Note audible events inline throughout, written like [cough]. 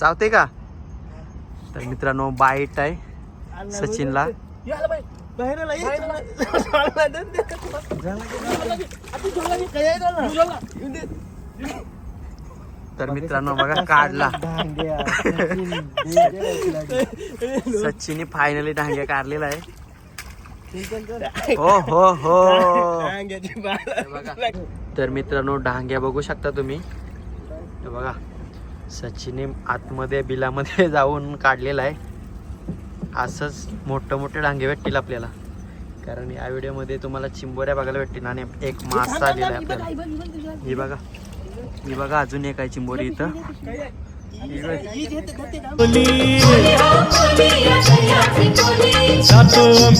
चावते का? तर मित्रांनो बाईट आहे सचिनला. तर मित्रांनो बघा काढला. सचिनने फायनली डांग्या काढलेला आहे. हो हो हो. बघा. तर मित्रांनो डांग्या बघू शकता तुम्ही. बघा सचिनने आतमध्ये बिलामध्ये [laughs] जाऊन काढलेला आहे. असंच मोठं मोठे डांगे भेटतील आपल्याला. कारण या व्हिडिओमध्ये तुम्हाला चिंबोऱ्या बघायला भेटतील आणि एक मासा आलेला आहे आपल्याला. ही बघा ही बघा अजून एक आहे चिंबोरी इथं.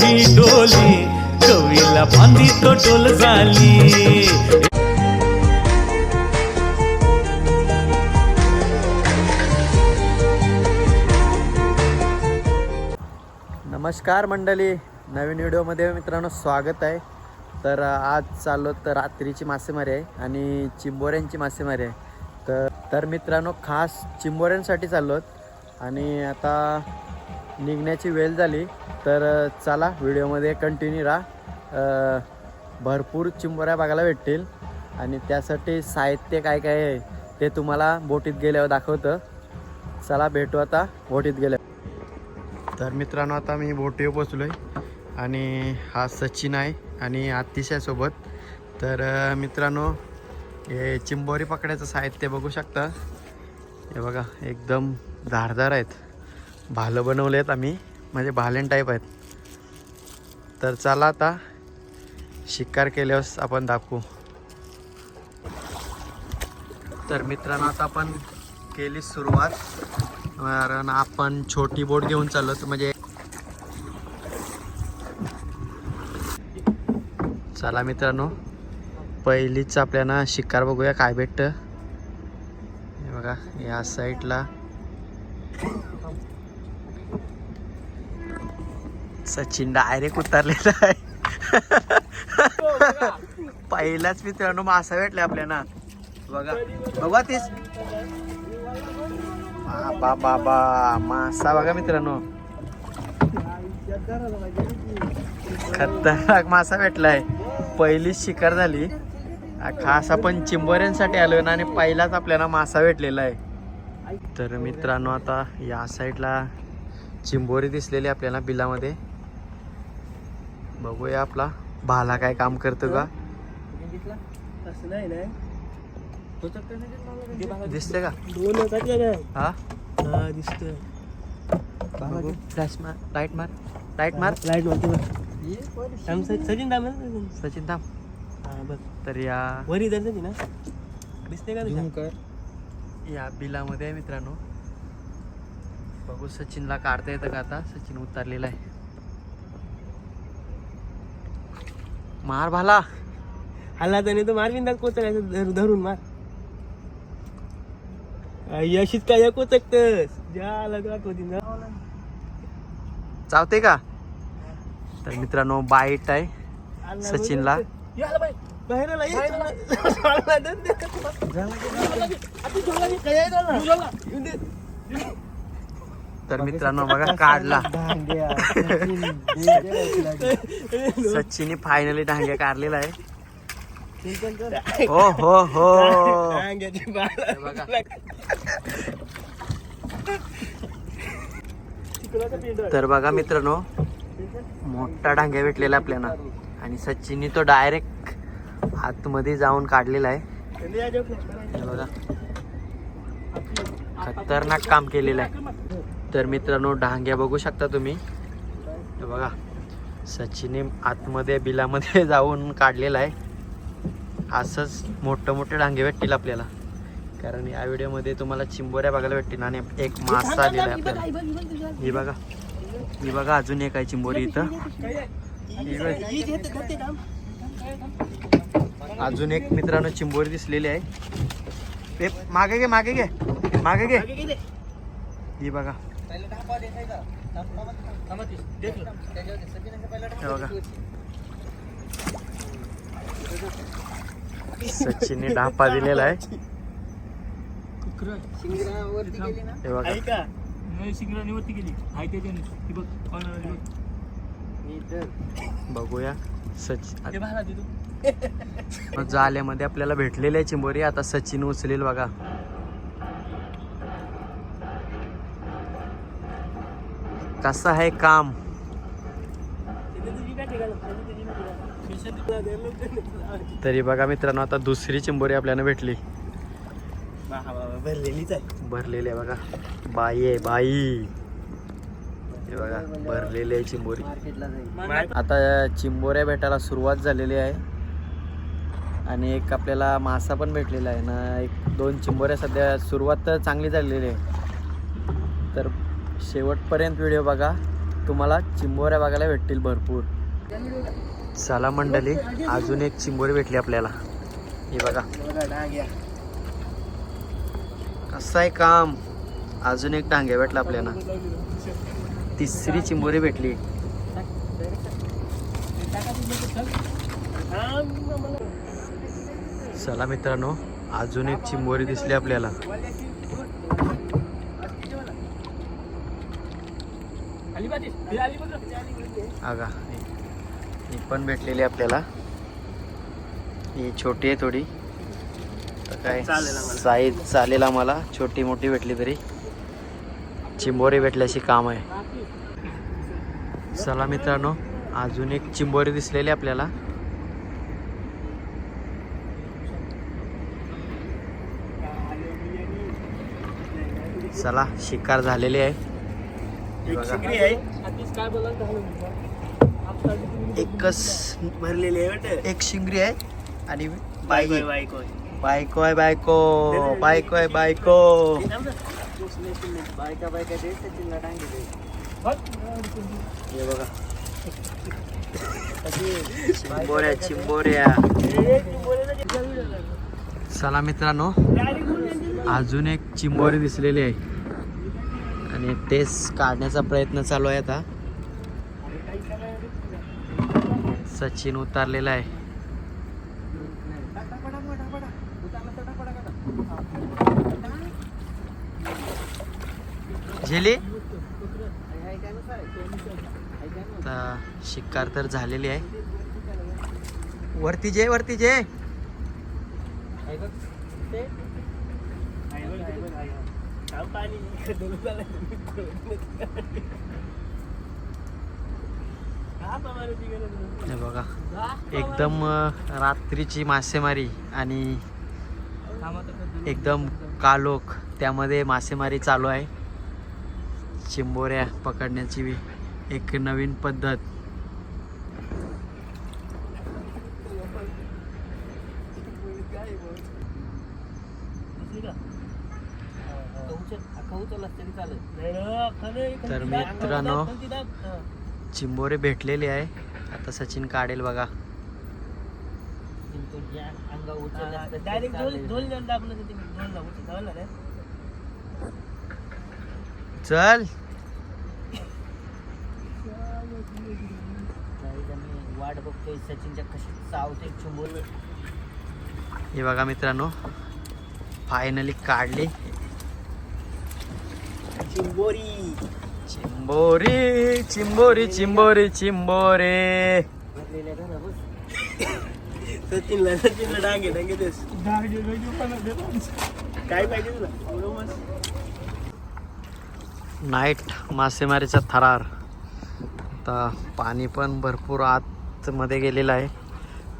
ही डोली. कवीला बांधी तो डोल झाली. नमस्कार मंडळी. नवीन व्हिडिओमध्ये मित्रांनो स्वागत आहे. तर आज चाललो तर रात्रीची मासेमारी आहे आणि चिंबोऱ्यांची मासेमारी आहे. तर तर मित्रांनो खास चिंबोऱ्यांसाठी चाललो आहोत आणि आता निघण्याची वेळ झाली. तर चला व्हिडिओमध्ये कंटिन्यू राहा. भरपूर चिंबोऱ्या बघायला भेटतील आणि त्यासाठी साहित्य काय काय आहे ते तुम्हाला बोटीत गेल्यावर दाखवतं. चला भेटू आता बोटीत गेल्या तर मित्रांनो आता मी बोटीवर पोचलो आहे आणि हा सचिन आहे आणि अतिशयसोबत तर मित्रांनो हे चिंबोरी पकडायचं साहित्य बघू शकता. हे बघा एकदम धारदार आहेत. भालं बनवले आहेत आम्ही. म्हणजे भालेन टाईप आहेत. तर चला आता शिकार केल्यावर आपण दाखवू. तर मित्रांनो आता आपण केली सुरुवात. कारण आपण छोटी बोट घेऊन चाललो म्हणजे चला मित्रांनो पहिलीच आपल्याला शिकार बघूया काय भेटतं. हे बघा या साईडला सचिन डायरेक्ट उतरलेला आहे. [laughs] पहिलाच मित्रांनो मासा भेटला आपल्याला. बघा बघा तेच बाबा बाबा मासा बघा मित्रांनो खतरनाक मासा भेटलाय. पहिलीच शिकार झाली. खास आपण चिंबोऱ्यांसाठी आलो ना आणि पहिलाच आपल्याला मासा भेटलेला आहे. तर मित्रांनो आता या साईडला चिंबोरी दिसलेली आपल्याला बिलामध्ये. बघूया आपला भाला काय काम करतो का. दिसते का? हा? बघू. फ्लॅश मार लाइट मार लाइट मार. सचिन दाम सचिन. थांब. बस. तर या वरी ना दिसते का तुझ्या? या बिलामध्ये आहे मित्रांनो. बघू सचिनला काढता येतं का आता? सचिन उतरलेला आहे. मार भाला. हल्ला तर नाही तर मार बिंदात कोचकायचं धर- धरून मार. यशीच काय ज्या होती ना. चावते का? तर मित्रांनो बाईट आहे सचिनला. तर मित्रांनो बघा काढला. [laughs] सचिनने फायनली डांग्या काढलेला आहे. हो हो हो. तर बघा मित्रांनो मोठा डांग्या भेटलेला आपल्याला. आणि सचिनने तो डायरेक्ट आतमध्ये जाऊन काढलेला आहे. हे बघा. खतरनाक काम केलेलं आहे. तर मित्रांनो डांग्या बघू शकता तुम्ही. बघा. सचिनने आतमध्ये बिलामध्ये [laughs] जाऊन काढलेला आहे. असंच मोठं मोठे डांगे भेटतील आपल्याला. कारण या व्हिडिओमध्ये तुम्हाला चिंबोऱ्या बघायला भेटतील आणि एक मासा आलेला आहे आपल्याला. ही बघा. ही बघा अजून एक आहे चिंबोरी इथं. अजून एक मित्रांनो चिंबोरी दिसलेली आहे. ए, मागे घे. मागे घे. मागे घे. ही बघा. हे बघा. सचिनने ढापा दिलेला आहे. हे बघा. ऐका. शिंगराणीवरती गेली. हाय त्याच्याने. ती बघ पाण्याला बघ. बघूया. सच ते बाहेर आली तू. जाल्यामध्ये आपल्याला भेटलेले आहे चिंबोरी. आता सचिन उचलेल बघा. कसं आहे काम? तरी बघा मित्रांनो आता दुसरी चिंबोरी आपल्याला भेटली. भरलेलीच आहे भरलेली आहे बघा. बाई आहे बाई. हे बघा भरलेली आहे चिंबोरी. आता चिंबोऱ्या भेटायला सुरुवात झालेली आहे. आणि एक आपल्याला मासा पण भेटलेला आहे. ना एक दोन चिंबोऱ्या सध्या सुरुवात तर चांगली झालेली आहे. तर शेवटपर्यंत व्हिडिओ बघा. तुम्हाला चिंबोऱ्या बघायला भेटतील भरपूर. चला मंडळी अजून एक चिंबोरी भेटली आपल्याला. हे बघा. कसं आहे काम? अजून एक डांगे भेटला आपल्याला. तिसरी चिंबोरी भेटली. चला मित्रांनो अजून एक चिंबोरी दिसली आपल्याला. अगा ही पण भेटलेली आपल्याला. ही छोटी आहे थोडी. तर काय. साईज चालेल आम्हाला. छोटी मोठी भेटली तरी. चिंबोरी भेटल्याशी काम आहे. चला मित्रांनो अजून एक चिंबोरी दिसलेली आपल्याला. चला शिकार झालेली आहे. बोलाल एकच भरलेली आहे एक शिंगरी आहे आणि बायको बाई बायको आहे. बायको आहे बायको बायको आहे बायको. बायका बायका. हे बघा चिंबोऱ्या चिंबोऱ्या चला मित्रांनो अजून एक चिंबोरी दिसलेली आहे आणि तेच काढण्याचा प्रयत्न चालू आहे आता सचिन उतारलेला आहे. झेली? आता शिकार तर झालेली आहे. वरती जे वरती जे आहे बघ, आहे बघ, आहे. थांब पाणी इकडं चाललंय. का प्रमाणे ती गरज नाही? हे बघा. एकदम रात्रीची मासेमारी आणि एकदम कालोख. त्यामध्ये मासेमारी चालू आहे. चिंबोऱ्या पकडण्याची एक नवीन पद्धत. तरी मित्रांनो. चिंबोरे भेटलेली आहे. आता सचिन काढेल बघा. हा? चल. वाट बघतोय सचिनच्या कशी चावते चुंबोर. हे बघा मित्रांनो फायनली काढली. चिंबोरी. चिंबोरी चिंबोरी चिंबोरी चिंबोरे. भरलेल्या घरा बस सचिनला सचिनला डांगे डांगे देस काय पाहिजे तुला? एवढं मस्त. नाईट मासेमारीचा थरार. आता पाणी पण भरपूर आतमध्ये गेलेलं आहे.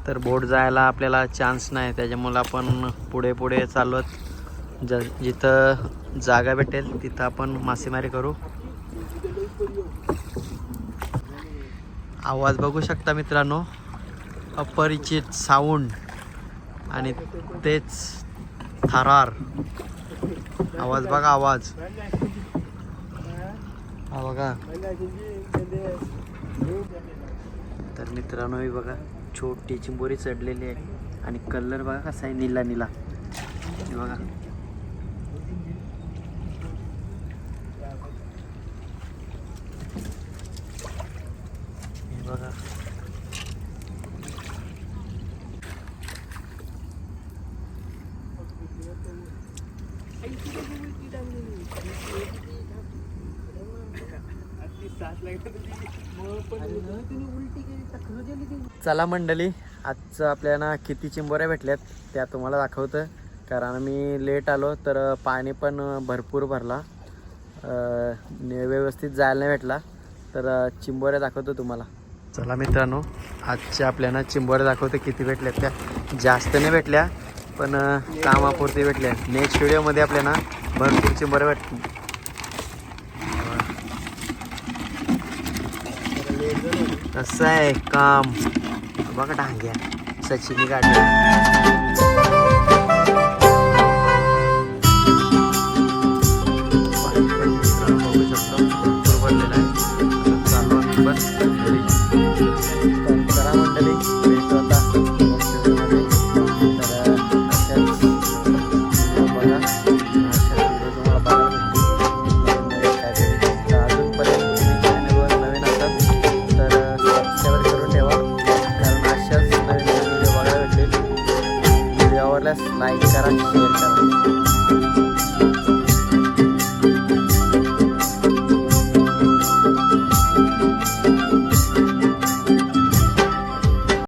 तर बोट जायला आपल्याला चान्स नाही. त्याच्यामुळं आपण पुढे पुढे चालवत ज जिथं जागा भेटेल तिथं आपण मासेमारी करू. आवाज बघू शकता मित्रांनो. अपरिचित साऊंड आणि तेच थरार. आवाज बघा आवाज. हा बघा. तर मित्रांनो हे बघा छोटी चिंबोरी चढलेली आहे. आणि कलर बघा कसा आहे निला निला. हे बघा. चला मंडळी आजचं आपल्याला किती चिंबोऱ्या भेटल्यात त्या तुम्हाला दाखवतं कारण मी लेट आलो तर पाणी पण भरपूर भरला. व्यवस्थित जायला नाही भेटला. तर चिंबोऱ्या दाखवतो तुम्हाला. चला मित्रांनो आजच्या आपल्याला चिंबोऱ्या दाखवतो किती भेटल्यात त्या. जास्त नाही भेटल्या. पण कामापुरती भेटले. नेक्स्ट व्हिडिओमध्ये आपल्याला भरपूर चिंबर भेट कसं आहे काम? बघा डांग्या सचिनी गाडी